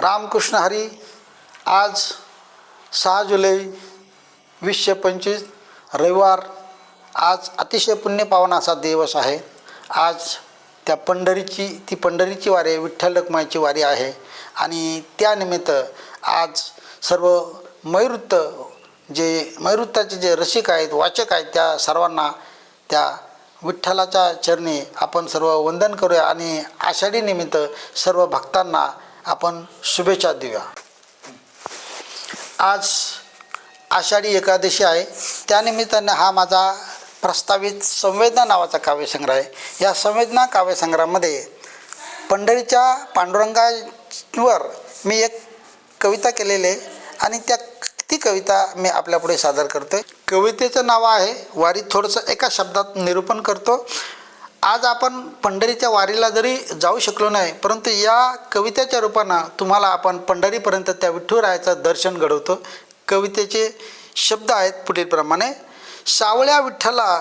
रामकृष्ण हरी आज सहा जुलै वीसशे पंचवीस रविवार आज अतिशय पुण्यपावन असा दिवस आहे. आज त्या पंढरीची ती पंढरीची वारी आहे विठ्ठल रखमाईची वारी आहे. आणि त्यानिमित्त आज सर्व मैवृत्त जे मैवृत्ताचे जे रसिक आहेत वाचक आहेत त्या सर्वांना त्या विठ्ठलाच्या चरणी आपण सर्व वंदन करूया. आणि आषाढीनिमित्त सर्व भक्तांना आपण शुभेच्छा देऊया. आज आषाढी एकादशी आहे. त्यानिमित्ताने हा माझा प्रस्तावित संवेदना नावाचा काव्यसंग्रह आहे. या संवेदना काव्यसंग्रहामध्ये पंढरीच्या पांडुरंगावर मी एक कविता केलेली आहे आणि त्या ती कविता मी आपल्यापुढे सादर करतो आहे कवितेचं नाव आहे वारी थोडंसं एका शब्दात निरूपण करतो. आज आपण पंढरीच्या वारीला जरी जाऊ शकलो नाही परंतु या कवितेच्या रूपानं तुम्हाला आपण पंढरीपर्यंत त्या विठ्ठुरायाचं दर्शन घडवतो. कवितेचे शब्द आहेत पुढीलप्रमाणे सावळ्या विठ्ठला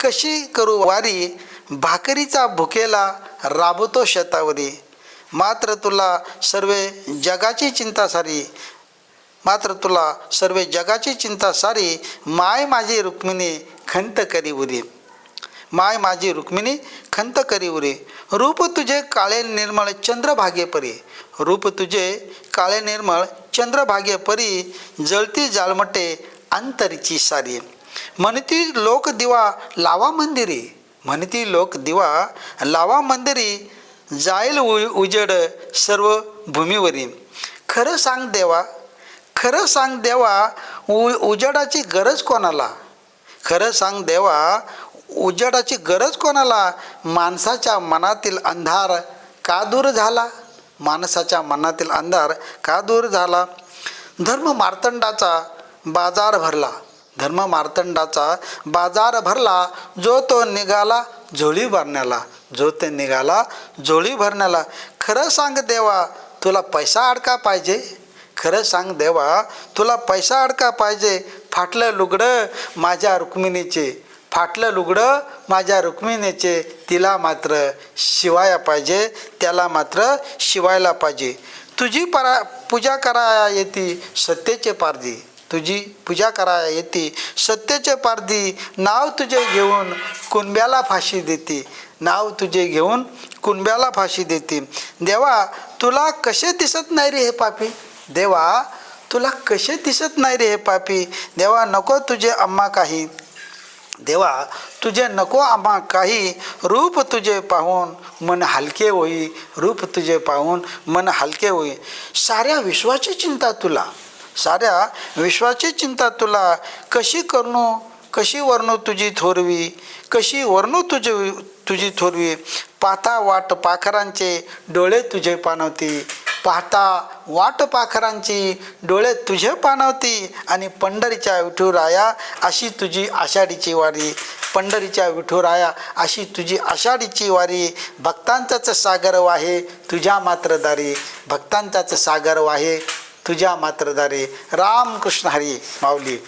कशी करू वारी? भाकरीचा भुकेला राबवतो शेतावरी. मात्र तुला सर्वे जगाची चिंता सारी. मात्र तुला सर्वे जगाची चिंता सारी. माय माझी रुक्मिणी खंत करी उरी. माय माझी रुक्मिणी खंत करी उरे. रूप तुझे काळे निर्मळ चंद्रभागे परी. रूप तुझे काळे निर्मळ चंद्रभागे परी. जळती जाळमटे अंतरीची सारी. म्हणती लोक दिवा लावा मंदिरी. म्हणती लोक दिवा लावा मंदिरी. जाईल उ उजेड सर्व भूमीवरी. खरं सांग देवा खरं सांग देवा उ उजेडाची गरज कोणाला? खरं सांग देवा उजेडाची गरज कोणाला? माणसाच्या मनातील अंधार का दूर झाला? माणसाच्या मनातील अंधार का दूर झाला? धर्म मार्तंडाचा बाजार भरला. धर्म मार्तंडाचा बाजार भरला जो तो निघाला झोळी भरण्याला. जो ते निघाला झोळी भरण्याला. खरं सांग देवा तुला पैसा अडका पाहिजे? खरं सांग देवा तुला पैसा अडका पाहिजे? फाटलं लुगडं माझ्या रुक्मिणीचे. फाटलं लुगडं माझ्या रुक्मिणीचे तिला मात्र शिवाया पाहिजे त्याला मात्र शिवायला पाहिजे. तुझी परा पूजा करा येते सत्तेचे पारधी. तुझी पूजा करा येते सत्तेचे पारधी. नाव तुझे घेऊन कुणब्याला फाशी देते. नाव तुझे घेऊन कुणब्याला फाशी देते. देवा तुला कसे दिसत नाही रे हे पापी? देवा तुला कसे दिसत नाही रे हे पापी? देवा नको तुझे अम्मा काही. देवा तुझे नको आम्हा काही रूप तुझे पाहून मन हलके होई रूप तुझे पाहून मन हलके होई. साऱ्या विश्वाची चिंता तुला. साऱ्या विश्वाची चिंता तुला कशी करणू कशी वर्णू तुझी थोरवी कशी वर्णू तुझी तुझी थोरवी. पाता वाट पाखरांचे डोळे तुझे पानवती. पाहता वाट पाखरांची डोळे तुझे पानवती आणि पंढरीच्या विठुराया अशी तुझी आषाढीची वारी. पंढरीच्या विठुराया अशी तुझी आषाढीची वारी. भक्तांचाच सागर वाहे तुझ्या मात्र दारी भक्तांचाच सागर वाहे तुझ्या मात्र दारी रामकृष्ण हरी माऊली.